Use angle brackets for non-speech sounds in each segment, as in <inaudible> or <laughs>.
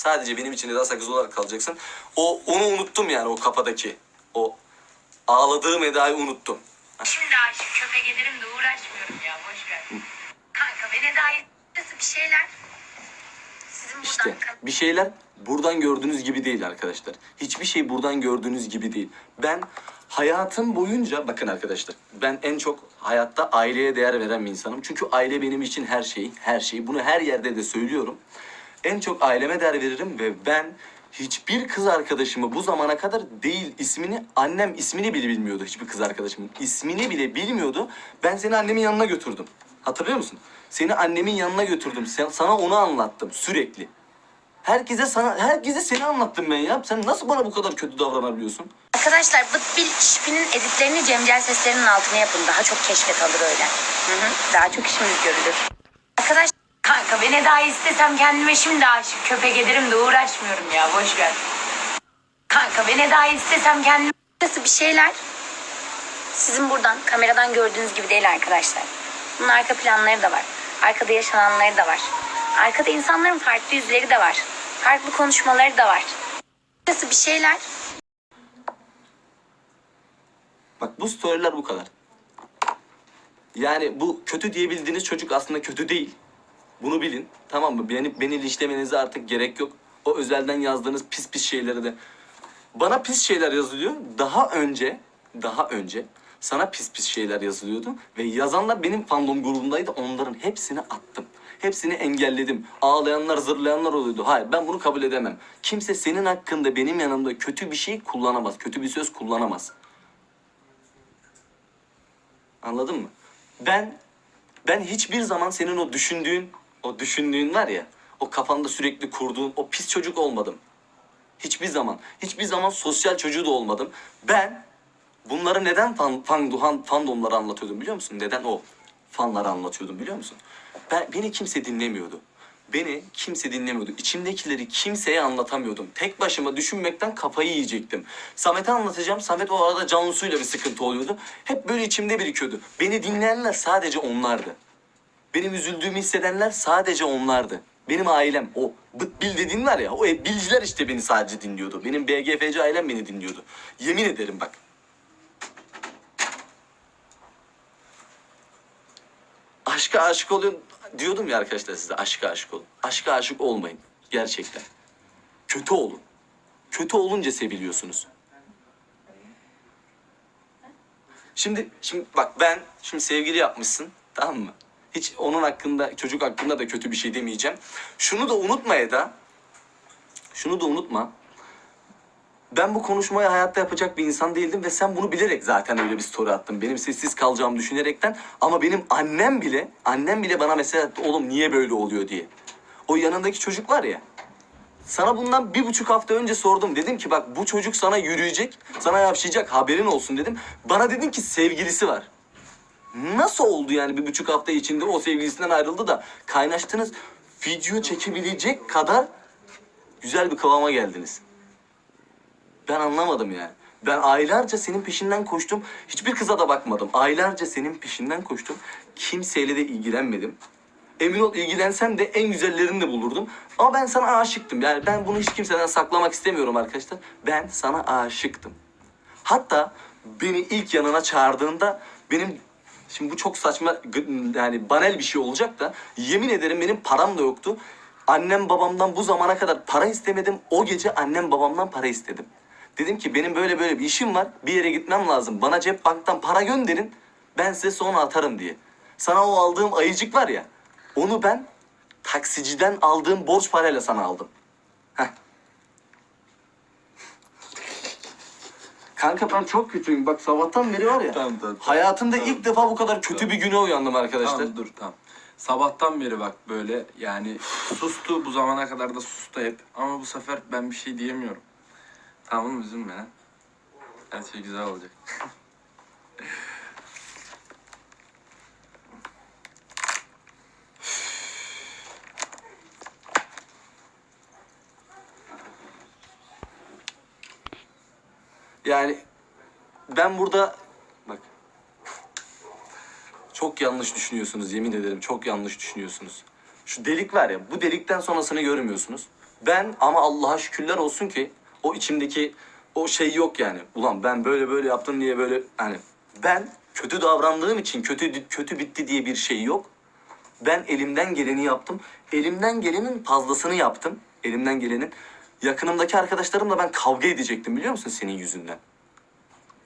Sadece benim için Eda Sakız olarak kalacaksın. O onu unuttum yani o kafadaki. O ağladığım Eda'yı unuttum. Şimdi aşık köpek ederim de uğraşmıyorum ya boş ver. Kanka daha nasıl bir şeyler. Sizin buradan İşte bir şeyler buradan gördüğünüz gibi değil arkadaşlar. Hiçbir şey buradan gördüğünüz gibi değil. Ben hayatım boyunca bakın arkadaşlar ben en çok hayatta aileye değer veren bir insanım. Çünkü aile benim için her şey, her şey. Bunu her yerde de söylüyorum. En çok aileme değer veririm ve ben hiçbir kız arkadaşımı bu zamana kadar değil ismini annem ismini bile bilmiyordu hiçbir kız arkadaşımın ismini bile bilmiyordu. Ben seni annemin yanına götürdüm. Hatırlıyor musun? Seni annemin yanına götürdüm. Sen, sana onu anlattım sürekli. Herkese sana herkese seni anlattım ben ya. Sen nasıl bana bu kadar kötü davranabiliyorsun? Arkadaşlar Bıt Bil Şüphi'nin editlerini Cemcel seslerinin altına yapın. Daha çok keşfet alır öyle. Hı hı. Daha çok işimiz görülür. Arkadaş Kanka beni daha istesem kendime şimdi aşık köpek ederim de uğraşmıyorum ya boş ver. Kanka beni daha istesem kendime nasıl bir şeyler. Sizin buradan kameradan gördüğünüz gibi değil arkadaşlar. Bunun arka planları da var. Arkada yaşananları da var. Arkada insanların farklı yüzleri de var. Farklı konuşmaları da var. Nasıl bir şeyler. Bak bu storyler bu kadar. Yani bu kötü diyebildiğiniz çocuk aslında kötü değil. Bunu bilin. Tamam mı? Beni, beni linçlemenize artık gerek yok. O özelden yazdığınız pis pis şeyleri de. Bana pis şeyler yazılıyor. Daha önce, daha önce sana pis pis şeyler yazılıyordu. Ve yazanlar benim fandom grubundaydı. Onların hepsini attım. Hepsini engelledim. Ağlayanlar, zırlayanlar oluyordu. Hayır ben bunu kabul edemem. Kimse senin hakkında benim yanımda kötü bir şey kullanamaz. Kötü bir söz kullanamaz. Anladın mı? Ben ben hiçbir zaman senin o düşündüğün, o düşündüğün var ya, o kafanda sürekli kurduğun o pis çocuk olmadım. Hiçbir zaman, hiçbir zaman sosyal çocuğu da olmadım. Ben bunları neden fan, fan, fan, fandomları anlatıyordum biliyor musun? Neden o fanları anlatıyordum biliyor musun? Ben, beni kimse dinlemiyordu. Beni kimse dinlemiyordu. İçimdekileri kimseye anlatamıyordum. Tek başıma düşünmekten kafayı yiyecektim. Samet'e anlatacağım. Samet o arada Cansu'yla bir sıkıntı oluyordu. Hep böyle içimde birikiyordu. Beni dinleyenler sadece onlardı. Benim üzüldüğümü hissedenler sadece onlardı. Benim ailem o bıt bil dediğin var ya o e, bilciler işte beni sadece dinliyordu. Benim BGFC ailem beni dinliyordu. Yemin ederim bak. Aşka aşık olun diyordum ya arkadaşlar size aşka aşık olun. Aşka aşık olmayın gerçekten. Kötü olun. Kötü olunca seviliyorsunuz. Şimdi şimdi bak ben şimdi sevgili yapmışsın tamam mı? Hiç onun hakkında çocuk hakkında da kötü bir şey demeyeceğim. Şunu da unutma Eda. Şunu da unutma. Ben bu konuşmayı hayatta yapacak bir insan değildim ve sen bunu bilerek zaten öyle bir story attın. Benim sessiz kalacağımı düşünerekten ama benim annem bile annem bile bana mesela attı, oğlum niye böyle oluyor diye. O yanındaki çocuk var ya. Sana bundan bir buçuk hafta önce sordum. Dedim ki bak bu çocuk sana yürüyecek, sana yapışacak haberin olsun dedim. Bana dedin ki sevgilisi var. Nasıl oldu yani bir buçuk hafta içinde o sevgilisinden ayrıldı da kaynaştınız. Video çekebilecek kadar güzel bir kıvama geldiniz. Ben anlamadım yani. Ben aylarca senin peşinden koştum. Hiçbir kıza da bakmadım. Aylarca senin peşinden koştum. Kimseyle de ilgilenmedim. Emin ol ilgilensem de en güzellerini de bulurdum. Ama ben sana aşıktım. Yani ben bunu hiç kimseden saklamak istemiyorum arkadaşlar. Ben sana aşıktım. Hatta beni ilk yanına çağırdığında benim şimdi bu çok saçma yani banal bir şey olacak da yemin ederim benim param da yoktu. Annem babamdan bu zamana kadar para istemedim. O gece annem babamdan para istedim. Dedim ki benim böyle böyle bir işim var. Bir yere gitmem lazım. Bana cep banktan para gönderin. Ben size sonra atarım diye. Sana o aldığım ayıcık var ya. Onu ben taksiciden aldığım borç parayla sana aldım. Heh. Kanka ben çok kötüyüm. Bak sabahtan beri var ya. Tamam, tamam, tamam. Hayatımda Tamam. ilk defa bu kadar kötü bir güne uyandım arkadaşlar. Tamam dur tamam. Sabahtan beri bak böyle yani sustu bu zamana kadar da sustu hep. Ama bu sefer ben bir şey diyemiyorum. Tamam üzülme. Her şey güzel olacak. <laughs> Yani ben burada bak çok yanlış düşünüyorsunuz yemin ederim çok yanlış düşünüyorsunuz. Şu delik var ya bu delikten sonrasını görmüyorsunuz. Ben ama Allah'a şükürler olsun ki o içimdeki o şey yok yani. Ulan ben böyle böyle yaptım diye böyle hani ben kötü davrandığım için kötü kötü bitti diye bir şey yok. Ben elimden geleni yaptım. Elimden gelenin fazlasını yaptım. Elimden gelenin. Yakınımdaki arkadaşlarımla ben kavga edecektim biliyor musun senin yüzünden?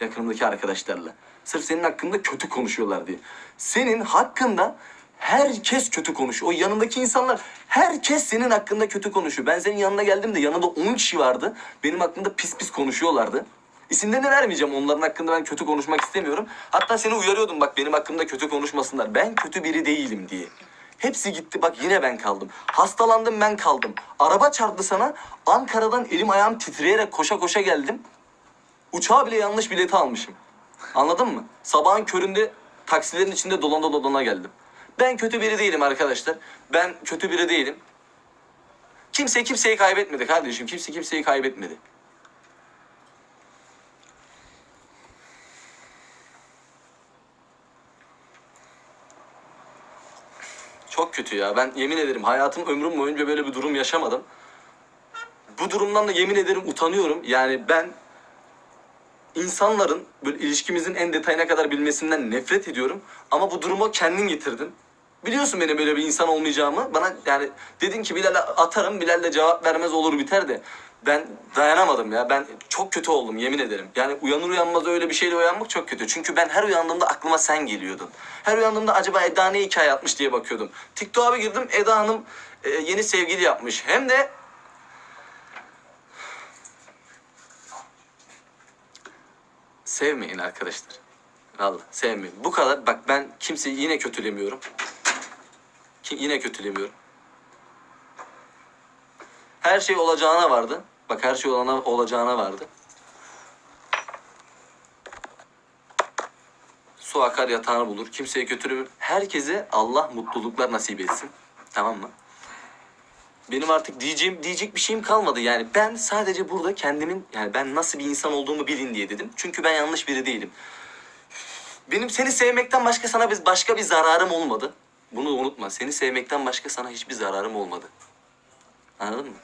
Yakınımdaki arkadaşlarla. Sırf senin hakkında kötü konuşuyorlar diye. Senin hakkında herkes kötü konuşuyor. O yanındaki insanlar herkes senin hakkında kötü konuşuyor. Ben senin yanına geldim de yanında 10 kişi vardı. Benim hakkında pis pis konuşuyorlardı. İsimlerini vermeyeceğim. Onların hakkında ben kötü konuşmak istemiyorum. Hatta seni uyarıyordum bak benim hakkımda kötü konuşmasınlar. Ben kötü biri değilim diye. Hepsi gitti bak yine ben kaldım. Hastalandım ben kaldım. Araba çarptı sana. Ankara'dan elim ayağım titreyerek koşa koşa geldim. Uçağa bile yanlış bileti almışım. Anladın mı? Sabahın köründe taksilerin içinde dolana dolana geldim. Ben kötü biri değilim arkadaşlar. Ben kötü biri değilim. Kimse kimseyi kaybetmedi kardeşim. Kimse kimseyi kaybetmedi. Kötü ya. Ben yemin ederim hayatım ömrüm boyunca böyle bir durum yaşamadım. Bu durumdan da yemin ederim utanıyorum. Yani ben insanların böyle ilişkimizin en detayına kadar bilmesinden nefret ediyorum. Ama bu duruma kendin getirdin. Biliyorsun benim böyle bir insan olmayacağımı. Bana yani dedin ki Bilal'e atarım, Bilal de cevap vermez olur biter de. Ben dayanamadım ya. Ben çok kötü oldum yemin ederim. Yani uyanır uyanmaz öyle bir şeyle uyanmak çok kötü. Çünkü ben her uyandığımda aklıma sen geliyordun. Her uyandığımda acaba Eda ne hikaye atmış diye bakıyordum. TikTok'a bir girdim Eda Hanım e, yeni sevgili yapmış. Hem de Sevmeyin arkadaşlar. Vallahi sevmeyin. Bu kadar. Bak ben kimseyi yine kötülemiyorum. Ki yine kötülemiyorum. Her şey olacağına vardı. Bak her şey olana, olacağına vardı. Su akar yatağını bulur. Kimseye kötülemiyorum. Herkese Allah mutluluklar nasip etsin. Tamam mı? Benim artık diyeceğim diyecek bir şeyim kalmadı. Yani ben sadece burada kendimin yani ben nasıl bir insan olduğumu bilin diye dedim. Çünkü ben yanlış biri değilim. Benim seni sevmekten başka sana biz başka bir zararım olmadı. Bunu unutma. Seni sevmekten başka sana hiçbir zararım olmadı. Anladın mı?